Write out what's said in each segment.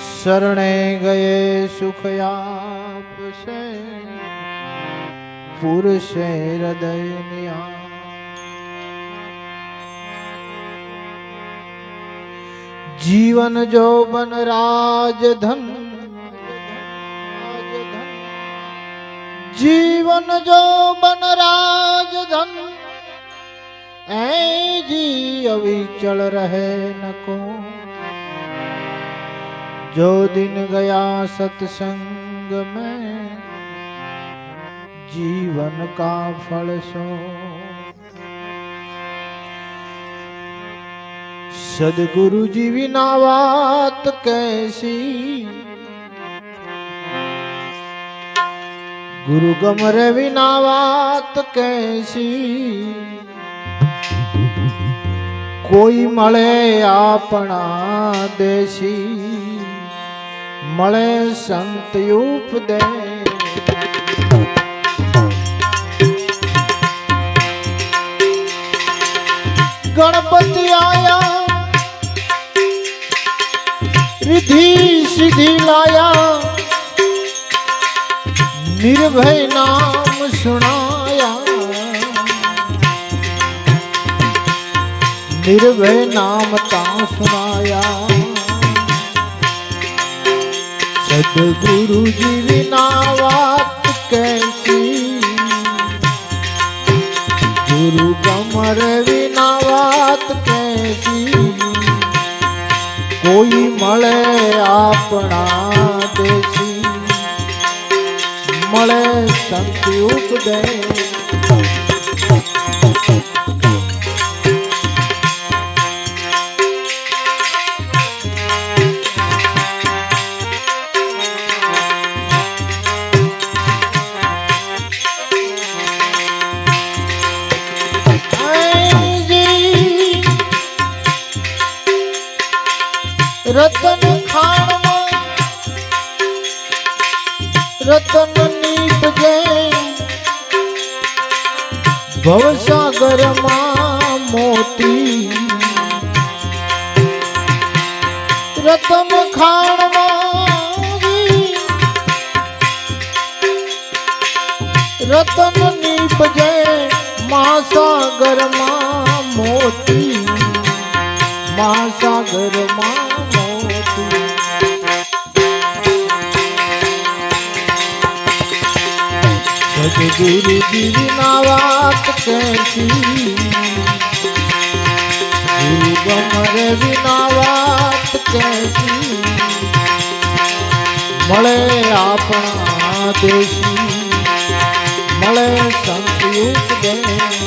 शरणे गए सुखयाप से पुरुष हृदय निया जीवन जो बन राजधन, जीवन जो बन राजधन, ऐ जी अभी चल रहे न को जो दिन गया सत्संग में, जीवन का फल सो। सदगुरु जी बिना बात कैसी। गुरु कमर बिना बात कैसी। कोई मले अपना देसी। મળે સંત ઉપદે ગણપતિ આયા રિધિ સિદ્ધિ લાયા નિર્ભય નામ સુણાયા નિર્ભય નામ તા સુનાયા સદગુરુજી વિના વાત કૈસી ગુરુ કમર વિના વાત કૈસી કોઈ મળે આપણા દેશી મળે સંત ઉપદેશ રતન ખાણ રતન નીપ જે ભવસાગરમાં મોતી. રતન ખાણ રતન નીપ જે મહાસાગરમાં મોતી. મહાસાગર કે ગુરુજી વિના વાત કહેશી ગુરુ ગમરે વિના વાત કહેશી મળે આપણા દેશી, મળે સંતયુક્ત દેશ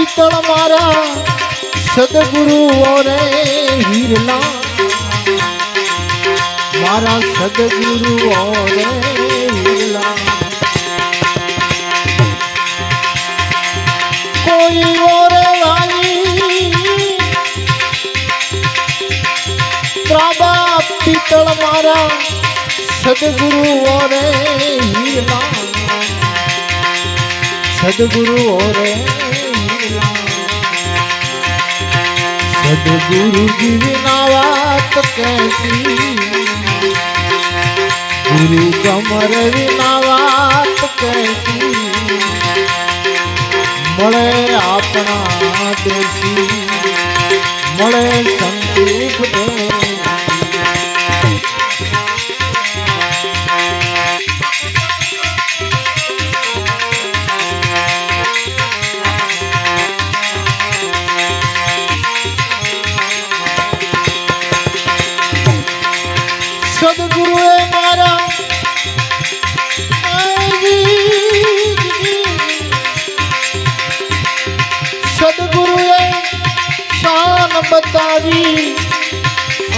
पीतल मारा, सदगुरु और हीरला। मारा सदगुरु और हीरला। कोई और वाली त्राबा पीतल मारा, सदगुरु और हीरला। सदगुरु और સદગુરુ જીવના વાત કહેતી. ગુરુ કમર વિના વાત કહેતી. મળે આપણા દેશી મળે સંતૂપ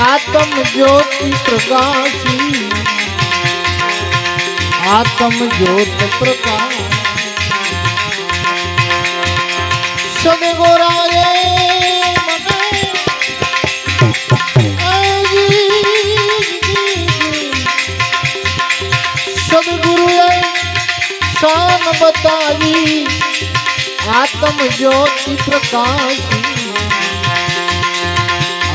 आत्म ज्योति प्रकाशी। आत्म ज्योत प्रकाश। सब गोराए सदगुरु शान बताई। आत्म ज्योति प्रकाशी।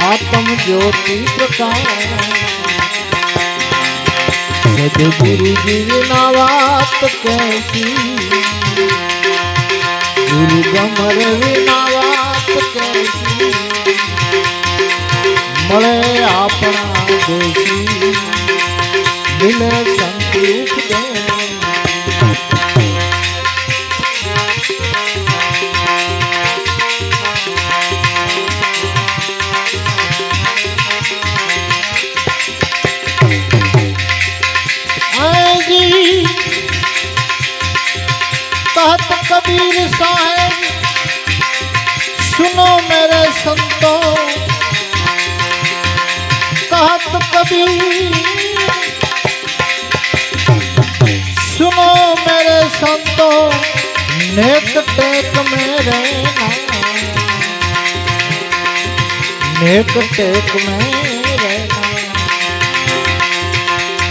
आत्म ज्योति प्रकाश। सदगुरु जी नावात कैसी? गुरु कमर नावात कैसी? मले अपना देसी। मिले कबीर साहेब, सुनो मेरे संतों। कहत कबीर, सुनो मेरे संतों नेक टेक में रहना। नेक टेक में रहना।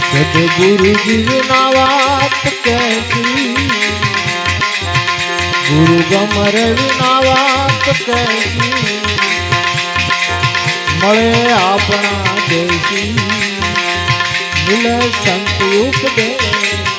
सदगुरु जी बिना बात कैसी ગુરુ ગમર વિના વાત કહેતી મળે આપણા દેશી. મિલે સંત ઉપદેશ.